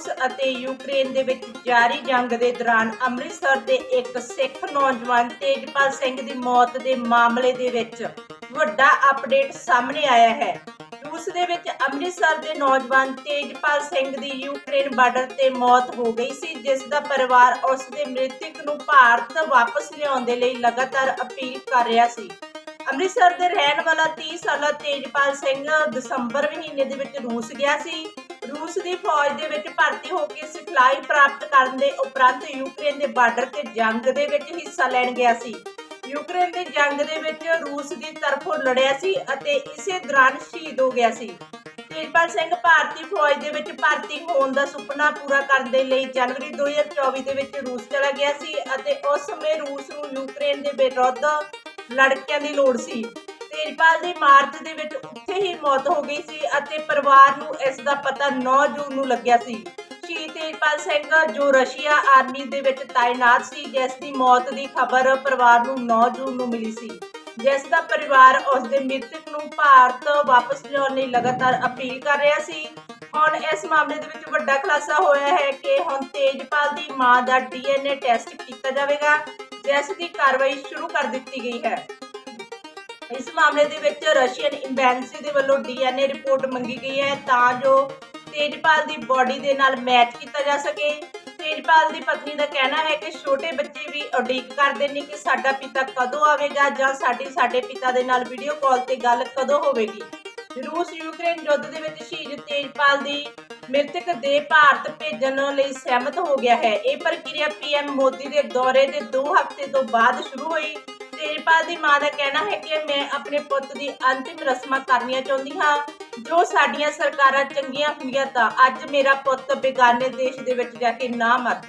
ਰੂਸ ਅਤੇ ਯੂਕਰੇਨ ਦੇ ਵਿੱਚ ਜਾਰੀ ਜੰਗ ਦੇ ਦੌਰਾਨ ਅੰਮ੍ਰਿਤਸਰ ਦੇ ਇੱਕ ਸਿੱਖ ਨੌਜਵਾਨ ਤੇਜਪਾਲ ਸਿੰਘ ਦੀ ਮੌਤ ਦੇ ਮਾਮਲੇ ਦੇ ਵਿੱਚ ਵੱਡਾ ਅਪਡੇਟ ਸਾਹਮਣੇ ਆਇਆ ਹੈ। ਰੂਸ ਦੇ ਵਿੱਚ ਅੰਮ੍ਰਿਤਸਰ ਦੇ ਨੌਜਵਾਨ ਤੇਜਪਾਲ ਸਿੰਘ ਦੀ ਯੂਕਰੇਨ ਬਾਰਡਰ ਤੇ ਮੌਤ ਹੋ ਗਈ ਸੀ, ਜਿਸ ਦਾ ਪਰਿਵਾਰ ਉਸ ਦੇ ਮ੍ਰਿਤਕ ਨੂੰ ਭਾਰਤ ਵਾਪਸ ਲਿਆਉਣ ਦੇ ਲਈ ਲਗਾਤਾਰ ਅਪੀਲ ਕਰ ਰਿਹਾ ਸੀ। ਅੰਮ੍ਰਿਤਸਰ ਦੇ ਰਹਿਣ ਵਾਲਾ 30 ਸਾਲਾ ਤੇਜਪਾਲ ਸਿੰਘ ਦਸੰਬਰ ਮਹੀਨੇ ਦੇ ਵਿੱਚ ਰੂਸ ਗਿਆ ਸੀ। ਰੂਸ ਦੀ ਫੌਜ ਦੇ ਵਿੱਚ ਭਰਤੀ ਹੋ ਕੇ ਸਿਖਲਾਈ ਪ੍ਰਾਪਤ ਕਰਨ ਦੇ ਉਪਰੰਤ ਯੂਕਰੇਨ ਦੇ ਬਾਰਡਰ ਤੇ ਜੰਗ ਦੇ ਵਿੱਚ ਹਿੱਸਾ ਲੈਣ ਗਿਆ ਸੀ। ਯੂਕਰੇਨ ਦੇ ਜੰਗ ਦੇ ਵਿੱਚ ਰੂਸ ਦੀ ਤਰਫੋਂ ਲੜਿਆ ਸੀ ਅਤੇ ਇਸੇ ਦੌਰਾਨ ਸ਼ਹੀਦ ਹੋ ਗਿਆ ਸੀ। ਤੇਜਪਾਲ ਸਿੰਘ ਭਾਰਤੀ ਫੌਜ ਦੇ ਵਿੱਚ ਭਰਤੀ ਹੋਣ ਦਾ ਸੁਪਨਾ ਪੂਰਾ ਕਰਨ ਦੇ ਲਈ ਜਨਵਰੀ 2024 ਦੇ ਵਿੱਚ ਰੂਸ ਚਲਾ ਗਿਆ ਸੀ ਅਤੇ ਉਸ ਸਮੇਂ ਰੂਸ ਨੂੰ ਯੂਕਰੇਨ ਦੇ ਵਿਰੁੱਧ ਲੜਕਿਆਂ ਦੀ ਲੋੜ ਸੀ। ਤੇਜਪਾਲ ਦੀ ਮਾਰਚ ਦੇ ਵਿੱਚ ਉੱਥੇ ਹੀ ਮੌਤ ਹੋ ਗਈ ਸੀ ਅਤੇ ਪਰਿਵਾਰ ਨੂੰ ਇਸ ਦਾ ਪਤਾ 9 ਜੂਨ ਨੂੰ ਲੱਗਿਆ ਸੀ। ਸ਼ਹੀਦ ਤੇਜਪਾਲ ਸਿੰਘ, ਜੋ ਰਸ਼ੀਆ ਆਰਮੀ ਦੇ ਵਿੱਚ ਤਾਇਨਾਤ ਸੀ, ਜਿਸ ਦੀ ਮੌਤ ਦੀ ਖਬਰ ਪਰਿਵਾਰ ਨੂੰ 9 ਜੂਨ ਨੂੰ ਮਿਲੀ ਸੀ। ਜਿਸ ਦਾ ਪਰਿਵਾਰ ਉਸ ਦੇ ਮ੍ਰਿਤਕ ਨੂੰ ਭਾਰਤ ਵਾਪਸ ਲਿਆਉਣ ਲਈ ਲਗਾਤਾਰ ਅਪੀਲ ਕਰ ਰਿਹਾ ਸੀ। ਹੁਣ ਇਸ ਮਾਮਲੇ ਦੇ ਵਿੱਚ ਵੱਡਾ ਖੁਲਾਸਾ ਹੋਇਆ ਹੈ ਕਿ ਹੁਣ ਤੇਜਪਾਲ ਦੀ ਮਾਂ ਦਾ ਡੀਐਨਏ ਟੈਸਟ ਕੀਤਾ ਜਾਵੇਗਾ, ਜਿਸ ਦੀ ਕਾਰਵਾਈ ਸ਼ੁਰੂ ਕਰ ਦਿੱਤੀ ਗਈ ਹੈ। ਇਸ ਮਾਮਲੇ ਦੇ ਵਿੱਚ ਰਸ਼ੀਅਨ ਐਮਬੈਸੀ ਦੇ ਵੱਲੋਂ ਡੀਐਨਏ ਰਿਪੋਰਟ ਮੰਗੀ ਗਈ ਹੈ ਤਾਂ ਜੋ ਤੇਜਪਾਲ ਦੀ ਬਾਡੀ ਦੇ ਨਾਲ ਮੈਚ ਕੀਤਾ ਜਾ ਸਕੇ। ਤੇਜਪਾਲ ਦੀ ਪਤਨੀ ਦਾ ਕਹਿਣਾ ਹੈ ਕਿ ਛੋਟੇ ਬੱਚੇ ਵੀ ਉਡੀਕ ਕਰਦੇ ਨੇ ਕਿ ਸਾਡਾ ਪਿਤਾ ਕਦੋਂ ਆਵੇਗਾ ਜਾਂ ਸਾਡੀ ਸਾਡੇ ਪਿਤਾ ਦੇ ਨਾਲ ਵੀਡੀਓ ਕਾਲ ਤੇ ਗੱਲ ਕਦੋਂ ਹੋਵੇਗੀ। ਰੂਸ ਯੂਕਰੇਨ ਯੁੱਧ ਦੇ ਵਿੱਚ ਸ਼ਹੀਦ ਤੇਜਪਾਲ ਦੀ ਮ੍ਰਿਤਕ ਦੇ ਭਾਰਤ ਭੇਜਣ ਲਈ ਸਹਿਮਤ ਹੋ ਗਿਆ ਹੈ। ਇਹ ਪ੍ਰਕਿਰਿਆ ਪੀਐਮ ਮੋਦੀ ਦੇ ਦੌਰੇ ਦੇ 2 ਹਫ਼ਤੇ ਤੋਂ ਬਾਅਦ ਸ਼ੁਰੂ ਹੋਈ। ਤੇਜਪਾਲ ਦੀ ਮਾਂ ਦਾ ਕਹਿਣਾ ਹੈ ਕਿ ਮੈਂ ਆਪਣੇ ਪੁੱਤ ਦੀ ਅੰਤਿਮ ਰਸਮਾਂ ਕਰਨੀਆਂ ਚਾਹੁੰਦੀ ਹਾਂ। ਜੋ ਸਾਡੀਆਂ ਸਰਕਾਰਾਂ ਚੰਗੀਆਂ ਹੁੰਦੀਆਂ ਤਾਂ ਅੱਜ ਮੇਰਾ ਪੁੱਤ ਬੇਗਾਨੇ ਦੇਸ਼ ਦੇ ਵਿੱਚ ਜਾ ਕੇ ਨਾ ਮਰਦਾ।